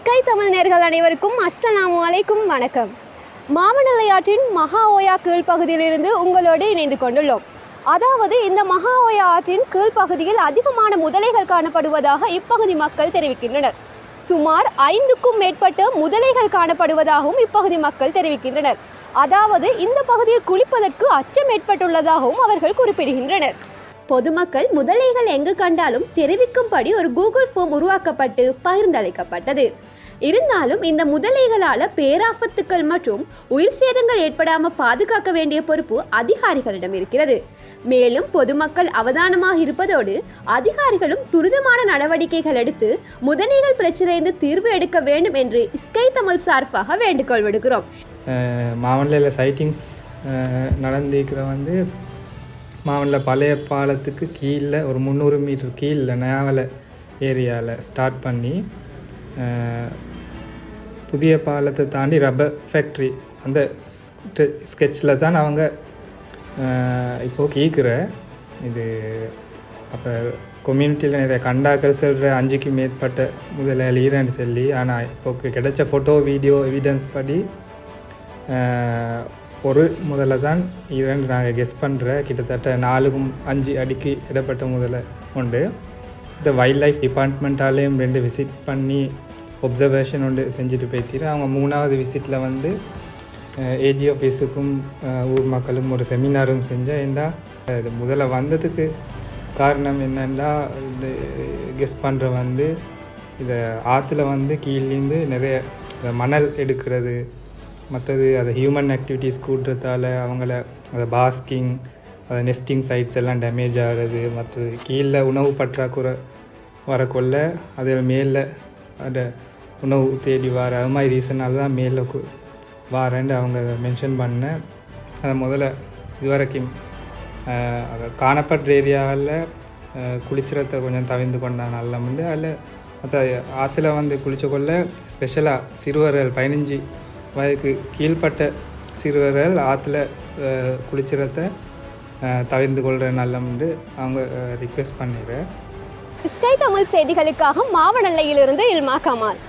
Sky Tamil நேர்கள் அனைவருக்கும் அஸ்ஸலாமு அலைக்கும் வணக்கம். மாமநிலையாற்றின் மகா ஓயா கீழ்ப்பகுதியிலிருந்து உங்களோடு இணைந்து கொண்டுள்ளோம். அதாவது இந்த மகா ஓயா ஆற்றின் கீழ்ப்பகுதியில் அதிகமான முதலைகள் காணப்படுவதாக இப்பகுதி மக்கள் தெரிவிக்கின்றனர். சுமார் ஐந்துக்கும் மேற்பட்ட முதலைகள் காணப்படுவதாகவும் இப்பகுதி மக்கள் தெரிவிக்கின்றனர். அதாவது இந்த பகுதியில் குளிப்பதற்கு அச்சம் ஏற்பட்டுள்ளதாகவும் அவர்கள் குறிப்பிடுகின்றனர். பொதுமக்கள் முதலைகள் எங்கு கண்டாலும் தெரிவிக்கும்படி ஒரு கூகுள் ஃபார்ம் உருவாக்கப்பட்டு பகிர்ந்தளிக்கப்பட்டது. இருந்தாலும் இந்த முதலைகளால் பேராபத்துக்கள் மற்றும் உயிர் சேதங்கள் ஏற்படாமல் பாதுகாக்க வேண்டிய பொறுப்பு அதிகாரிகளிடம் இருக்கிறது. மேலும் பொதுமக்கள் அவதானமாக இருப்பதோடு அதிகாரிகளும் துரிதமான நடவடிக்கைகள் எடுத்து முதலைகள் பிரச்சனையிலிருந்து தீர்வு எடுக்க வேண்டும் என்று இஸ்கை தமிழ் சார்பாக வேண்டுகோள் விடுக்கிறோம். மாவட்டத்தில் சைட்டிங்ஸ் நடந்திருக்கிற வந்து மாவனில் பழைய பாலத்துக்கு கீழே ஒரு முந்நூறு மீட்டர் கீழே நாவல ஏரியாவில் ஸ்டார்ட் பண்ணி புதிய பாலத்தை தாண்டி ரப்பர் ஃபேக்ட்ரி அந்த ஸ்கெட்சில் தான் அவங்க இப்போ கேட்குற இது அப்போ கம்யூனிட்டியில் நிறைய கண்டாக்கள் செல்கிற அஞ்சுக்கு மேற்பட்ட முதலாளின்னு சொல்லி ஆனால் இப்போ கிடைச்ச ஃபோட்டோ வீடியோ எவிடன்ஸ் படி ஒரு முதல்ல தான் இரண்டு நாங்கள் கெஸ் பண்ணுற கிட்டத்தட்ட நாலுக்கும் அஞ்சு அடிக்கு இடப்பட்ட முதல்ல உண்டு. இந்த வைல்ட் லைஃப் டிபார்ட்மெண்ட்டாலேயும் ரெண்டு விசிட் பண்ணி ஒப்சர்வேஷன் ஒன்று செஞ்சுட்டு போய்த்திரு. அவங்க மூணாவது விசிட்டில் வந்து ஏஜி ஆஃபீஸுக்கும் ஊர் மக்களும் ஒரு செமினாரும் செஞ்சேன் ஏண்டா இது முதல்ல வந்ததுக்கு காரணம் என்னென்னா இந்த கெஸ் பண்ணுற வந்து இதை ஆற்றுல வந்து கீழேருந்து நிறைய மணல் எடுக்கிறது மற்றது அதை ஹியூமன் ஆக்டிவிட்டிஸ் கூட்டுறதால அவங்கள அதை பாஸ்கிங் அதை நெஸ்டிங் சைட்ஸ் எல்லாம் டேமேஜ் ஆகிறது மற்றது கீழே உணவு பற்றாக்குறை வரக்கொள்ள அதில் மேலே அந்த உணவு தேடி வர. அது மாதிரி ரீசனால் தான் மேலே வாரேன்னு அவங்க மென்ஷன் பண்ணேன் அதை முதல்ல இதுவரைக்கும் அதை காணப்படுற ஏரியாவில் குளிச்சுறத கொஞ்சம் தவிர்த்து கொண்டா நல்லமுண்டு. அதில் மற்ற ஆற்றுல வந்து குளிச்ச கொள்ள ஸ்பெஷலாக சிறுவர்கள் பதினஞ்சு வயதுக்கு கீழ்ப்பட்ட சிறுவர்கள் ஆற்றுல குளிச்சுறத தவிர்ந்து கொள்கிற நல்லமுண்டு அவங்க ரிக்வெஸ்ட் பண்ணிடுறேன். ஸ்கை தமிழ் செய்திகளுக்காக மாவனல்லையிலிருந்து இல்மா கமால்.